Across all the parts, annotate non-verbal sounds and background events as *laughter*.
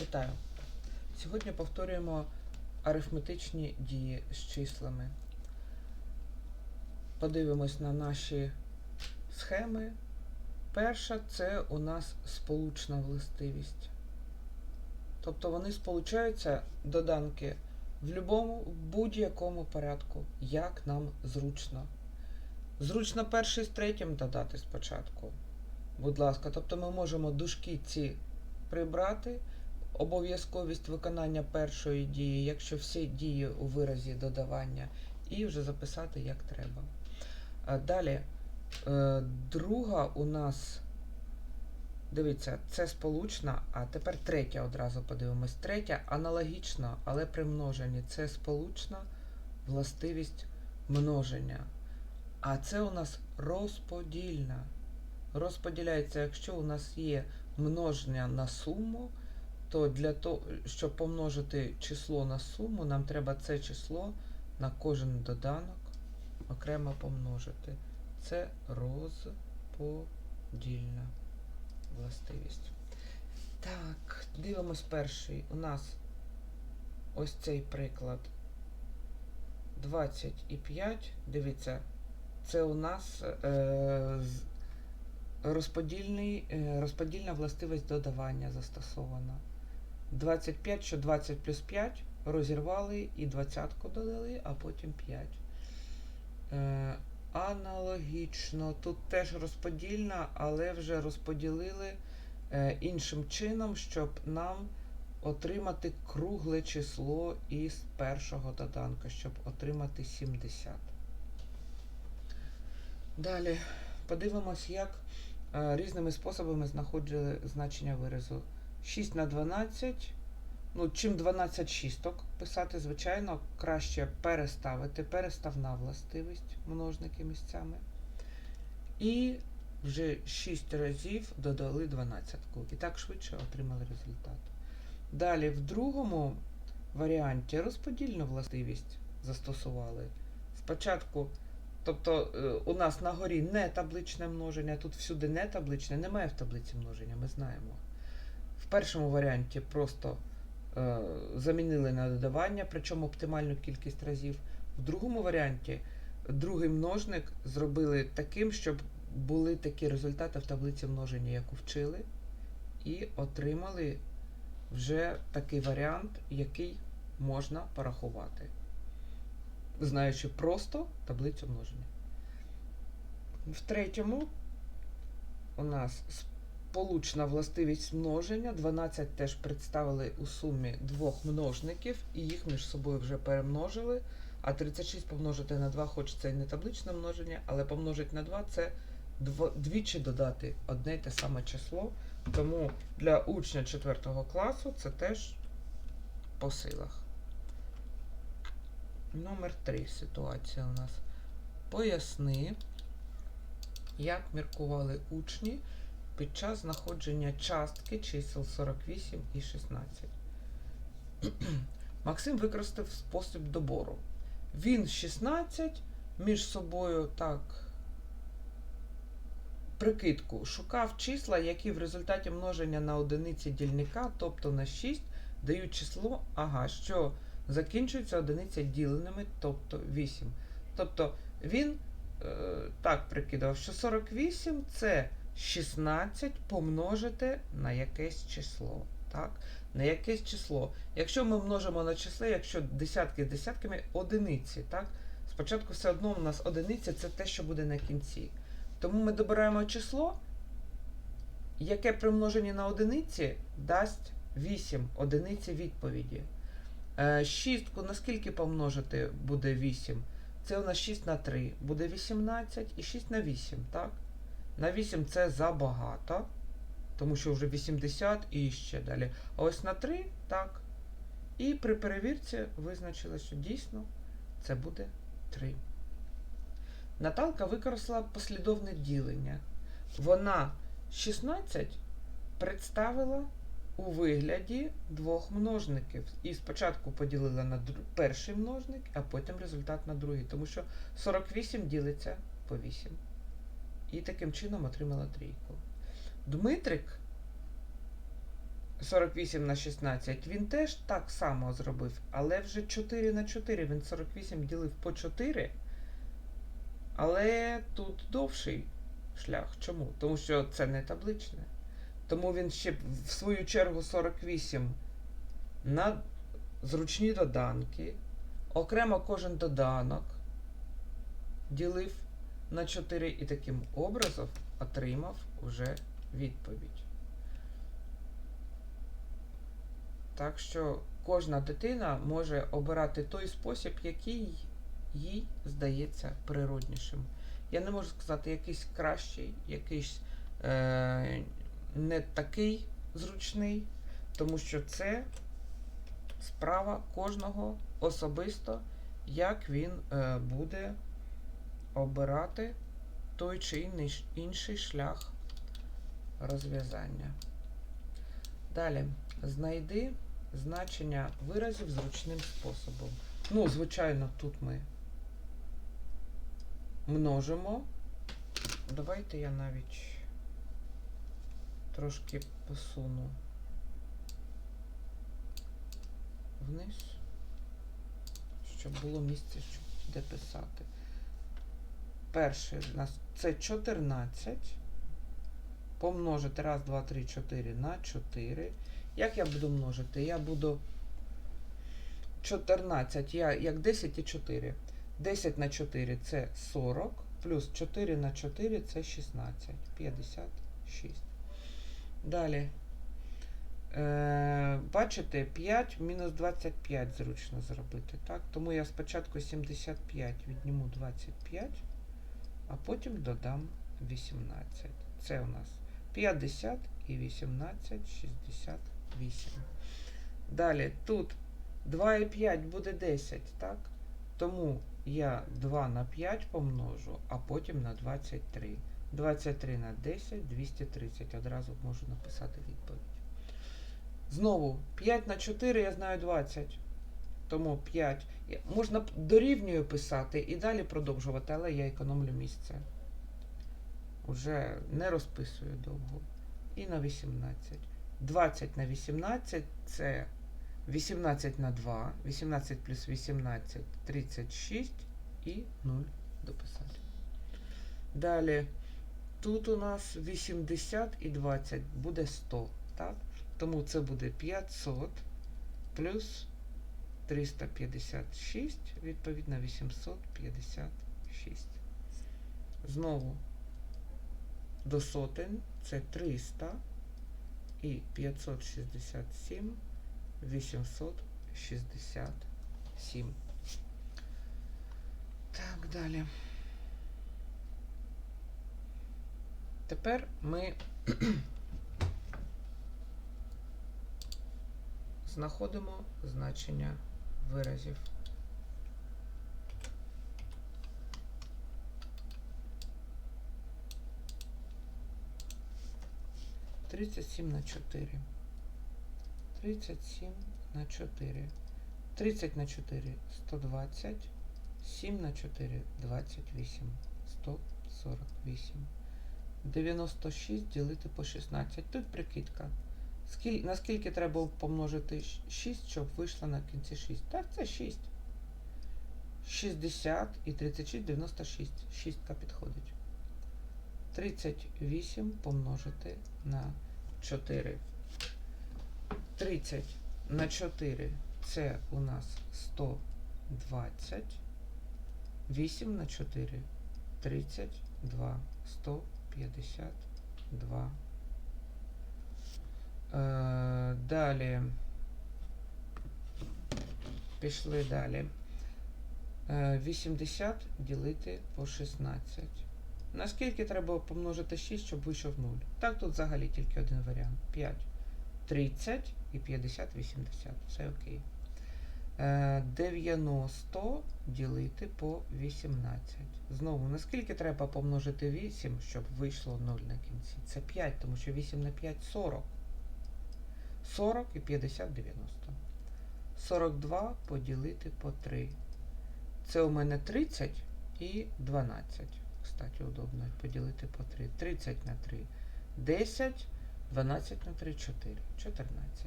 Вітаю! Сьогодні повторюємо арифметичні дії з числами. Подивимось на наші схеми. Перша це у нас сполучна властивість. Тобто вони сполучаються доданки в любому, в будь-якому порядку, як нам зручно. Зручно перший з третім додати спочатку. Будь ласка, тобто ми можемо дужки ці прибрати обов'язковість виконання першої дії, якщо всі дії у виразі додавання, і вже записати як треба. Далі, е, друга у нас, дивіться, це сполучна, а тепер третя одразу подивимось. Третя аналогічна, але при множенні. Це сполучна властивість множення. А це у нас розподільна. Розподіляється, якщо у нас є множення на суму, то для того, щоб помножити число на суму, нам треба це число на кожен доданок окремо помножити. Це розподільна властивість. Так, дивимось перший. У нас ось цей приклад 25. Дивіться, це у нас е, розподільний, е, розподільна властивість додавання застосована. 25, що 20 плюс 5 розірвали і двадцятку додали, а потім 5. Е, аналогічно, тут теж розподільна, але вже розподілили е, іншим чином, щоб нам отримати кругле число із першого доданка, щоб отримати 70. Далі подивимось, як е, різними способами знаходили значення виразу. 6 на 12. Ну, чим 12 шісток писати, звичайно, краще переставити, переставна властивість множники місцями. І вже 6 разів додали 12. І так швидше отримали результат. Далі, в другому варіанті розподільну властивість застосували. Спочатку, тобто е, у нас на горі не табличне множення, тут всюди не табличне, немає в таблиці множення, ми знаємо. Першому варіанті просто е, замінили на додавання, причому оптимальну кількість разів. В другому варіанті другий множник зробили таким, щоб були такі результати в таблиці множення, яку вчили, і отримали вже такий варіант, який можна порахувати, знаючи просто таблицю множення. В третьому у нас сполучна властивість множення. 12 теж представили у сумі двох множників, і їх між собою вже перемножили. А 36 помножити на 2, хоч це і не табличне множення, але помножити на 2 це двічі додати одне й те саме число. Тому для учня 4 класу це теж по силах. Номер 3 ситуація у нас. Поясни, як міркували учні під час знаходження частки чисел 48 і 16. *clears throat* Максим використав спосіб добору. Він 16 між собою так прикидку шукав числа, які в результаті множення на одиниці дільника, тобто на 6, дають число, ага, що закінчується одиниця діленими, тобто 8. Тобто він е, так прикидав, що 48 це 16 помножити на якесь число. Так? На якесь число. Якщо ми множимо на числе, якщо десятки з десятками, одиниці. Так? Спочатку все одно у нас одиниця це те, що буде на кінці. Тому ми добираємо число, яке при множенні на одиниці дасть 8 одиниці відповіді. Е, Шістку на скільки помножити буде 8? Це у нас 6 на 3 буде 18 і 6 на 8, так? На 8 це забагато, тому що вже 80 і ще далі. А ось на 3 так. І при перевірці визначили, що дійсно це буде 3. Наталка використала послідовне ділення. Вона 16 представила у вигляді двох множників. І спочатку поділила на перший множник, а потім результат на другий. Тому що 48 ділиться по 8. І таким чином отримала трійку. Дмитрик 48 на 16. Він теж так само зробив, але вже 4 на 4. Він 48 ділив по 4. Але тут довший шлях. Чому? Тому що це не табличне. Тому він ще в свою чергу 48 на зручні доданки. Окремо кожен доданок ділив на 4 і таким образом отримав вже відповідь. Так що кожна дитина може обирати той спосіб, який їй здається природнішим. Я не можу сказати, якийсь кращий, якийсь е, не такий зручний, тому що це справа кожного особисто, як він е, буде обирати той чи інший, шлях розв'язання. Далі, знайди значення виразів зручним способом. Ну, звичайно, тут ми множимо. Давайте я навіть трошки посуну вниз, щоб було місце, щоб де писати. Перший у нас це 14. Помножити 1, 2, 3, 4 на 4. Як я буду множити? Я буду 14, я як 10 і 4. 10 на 4 це 40, плюс 4 на 4 це 16, 56. Далі. Е, бачите, 5 мінус 25 зручно зробити. так? Тому я спочатку 75 відніму 25, а потім додам 18. Це у нас 50 і 18, 68. Далі тут 2 і 5 буде 10, так? Тому я 2 на 5 помножу, а потім на 23. 23 на 10, 230. Одразу можу написати відповідь. Знову 5 на 4 я знаю 20. Тому 5. Можна дорівнюю писати і далі продовжувати, але я економлю місце. Уже не розписую довго. І на 18. 20 на 18 це 18 на 2. 18 плюс 18 36 і 0 дописати. Далі. Тут у нас 80 і 20 буде 100. Так? Тому це буде 500 плюс 356, відповідно 856. Знову до сотень це 300 і 567, 867. Так, далі. Тепер ми *clears throat* знаходимо значення виразів. Тридцять сім на чотири. Тридцять сім на чотири. Тридцять на чотири сто двадцять. Сім на чотири двадцять вісім. Сто сорок вісім. 96 ділити по 16. Тут прикидка. Скіль, наскільки треба помножити 6, щоб вийшло на кінці 6? Так, це 6. 60 і 36, 96. Шістка підходить. 38 помножити на 4. 30 на 4 це у нас 120. 8 на 4 32. 152. Е, далі. Пішли далі. Е, 80 ділити по 16. Наскільки треба помножити 6, щоб вийшов 0? Так, тут взагалі тільки один варіант. 5. 30 і 50, 80. Все окей. Е, 90 ділити по 18. Знову, наскільки треба помножити 8, щоб вийшло 0 на кінці? Це 5, тому що 8 на 5 40. 40 і 50 90. 42 поділити по 3. Це у мене 30 і 12. Кстати, удобно поділити по 3. 30 на 3. 10. 12 на 3, 4. 14.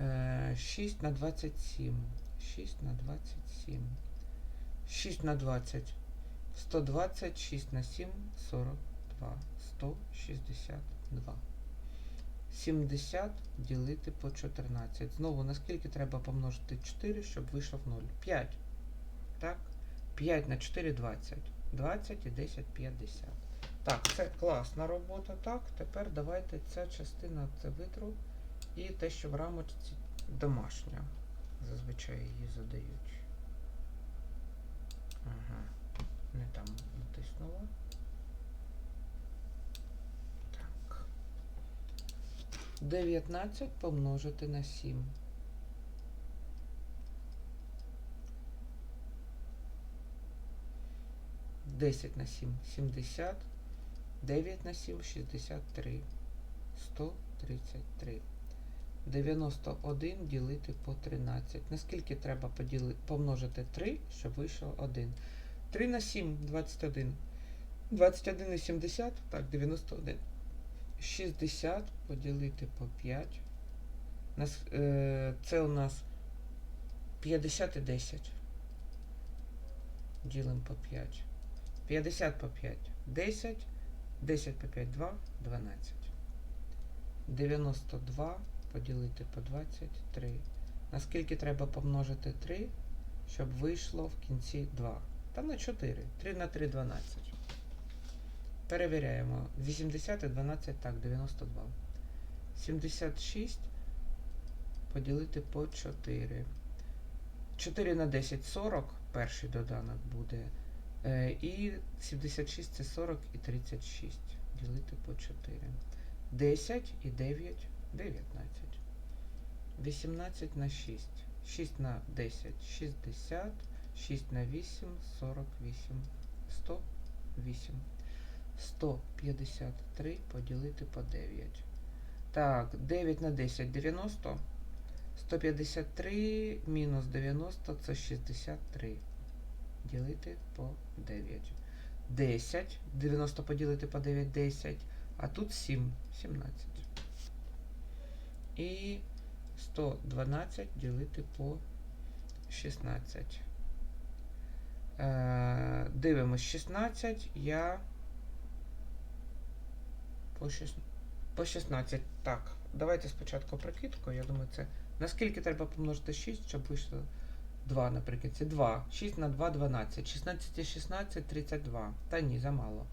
Е, 6 на 27. 6 на 27. 6 на 20. 120, 6 на 7, 42. 162. 70 ділити по 14. Знову, наскільки треба помножити 4, щоб вийшов 0? 5. Так? 5 на 4 20. 20 і 10 50. Так, це класна робота. Так, тепер давайте ця частина це витру. І те, що в рамочці домашня. Зазвичай її задають. Ага. Не там натиснула. Так. 19 помножити на 7. Десять на сім сімдесят, дев'ять на сім шістдесят три, сто тридцять три. 91 ділити по 13. Наскільки треба поділи, помножити 3, щоб вийшло 1? 3 на 7 21. 21 і 70, так, 91. 60 поділити по 5. Е, це у нас 50 і 10. Ділимо по 5. 50 по 5 10. 10 по 5 2, 12. 92 поділити по 23. Наскільки треба помножити 3, щоб вийшло в кінці 2? Та на 4. 3 на 3 12. Перевіряємо. 80 і 12, так, 92. 76 поділити по 4. 4 на 10 40, перший доданок буде. Е, І 76 це 40 і 36. Ділити по 4. 10 і 9 19. 18 на 6. 6 на 10 60. 6 на 8 48. 108. 153 поділити по 9. Так, 9 на 10 90. 153 мінус 90 це 63. Ділити по 9. 10. 90 поділити по 9 10. А тут 7. 17. І 112 ділити по 16. Е, дивимось 16. Я по 16. По 16. Так, давайте спочатку прикидку. Я думаю, це. Наскільки треба помножити 6, щоб вийшло 2 наприкінці? 2. 6 на 2 12. 16 і 16 32. Та ні, замало.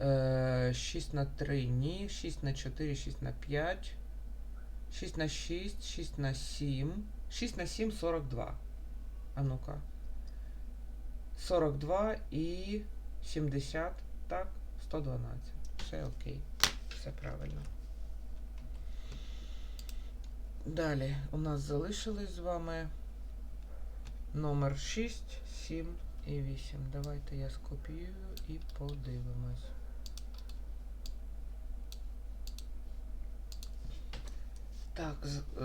Е, 6 на 3 ні. 6 на 4, 6 на 5. 6 на 6, 6 на 7. 6 на 7 42. А ну-ка. 42 і 70. Так, 112. Все окей. Все правильно. Далі у нас залишились з вами номер 6, 7 і 8. Давайте я скопіюю і подивимось. Так, е,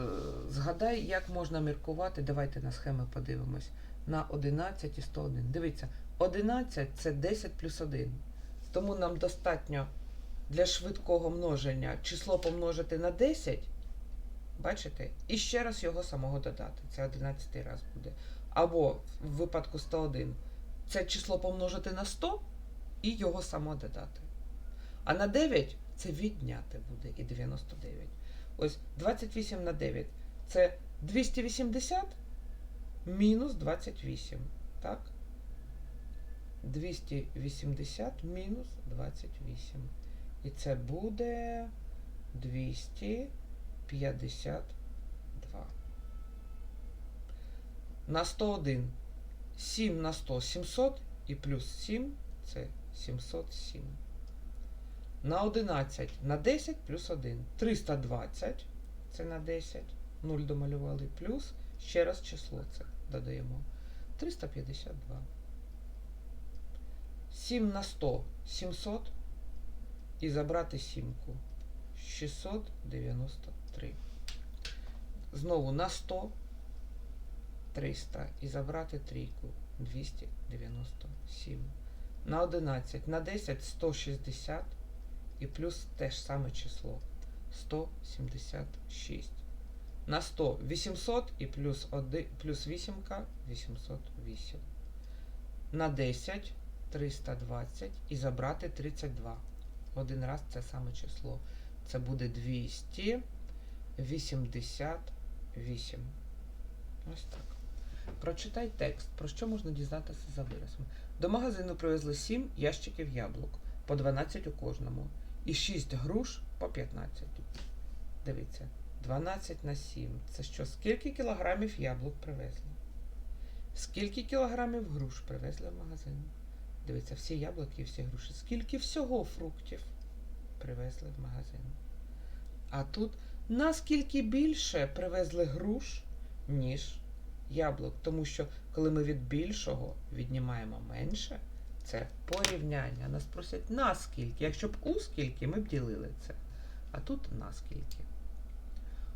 згадай, як можна міркувати. Давайте на схеми подивимось. На 11 і 101. Дивіться, 11 це 10 плюс 1. Тому нам достатньо для швидкого множення число помножити на 10. Бачите? І ще раз його самого додати. Це 11 раз буде. Або в випадку 101 це число помножити на 100 і його само додати. А на 9 це відняти буде і 99. Ось 28 на 9 це 280 мінус 28. Так? 280 мінус 28. І це буде 252. На 101. 7 на 100 700 і плюс 7 це 707. На 11 на 10 плюс 1. 320 це на 10. 0 домалювали плюс. Ще раз число це додаємо. 352. 7 на 100 700 і забрати сімку. 693. Знову на 100 300 і забрати трійку 297. На 11 на 10 160 і плюс те ж саме число 176. На 100 800 і плюс, 1, плюс 8 808. На 10 320 і забрати 32. Один раз це саме число. Це буде 288. Ось так. Прочитай текст, про що можна дізнатися за виразом. До магазину привезли 7 ящиків яблук, по 12 у кожному, і 6 груш по 15. Дивіться, 12 на 7. Це що? Скільки кілограмів яблук привезли? Скільки кілограмів груш привезли в магазин? Дивіться, всі яблуки і всі груші. Скільки всього фруктів привезли в магазин? А тут наскільки більше привезли груш, ніж яблук. Тому що коли ми від більшого віднімаємо менше, це порівняння. Нас просять наскільки. Якщо б у скільки, ми б ділили це. А тут наскільки.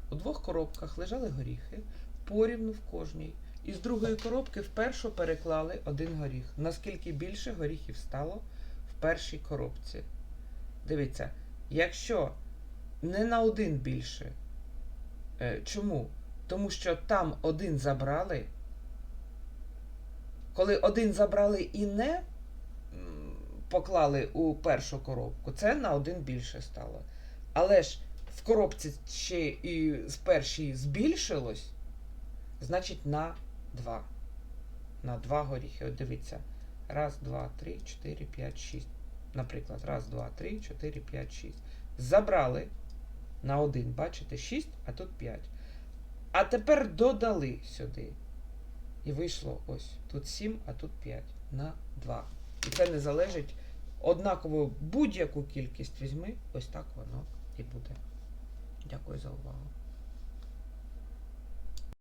У двох коробках лежали горіхи, порівну в кожній. Із другої коробки в першу переклали один горіх. Наскільки більше горіхів стало в першій коробці. Дивіться, якщо не на один більше. Е, чому? Тому що там один забрали. Коли один забрали і не поклали у першу коробку, це на один більше стало. Але ж в коробці ще і з першої збільшилось, значить на два. На два горіхи. От дивіться. Раз, два, три, чотири, п'ять, шість. Наприклад, раз, два, три, чотири, п'ять, шість. Забрали на один, бачите, 6, а тут 5. А тепер додали сюди. І вийшло ось. Тут 7, а тут 5 на 2. І це не залежить однаково будь-яку кількість візьми, ось так воно і буде. Дякую за увагу.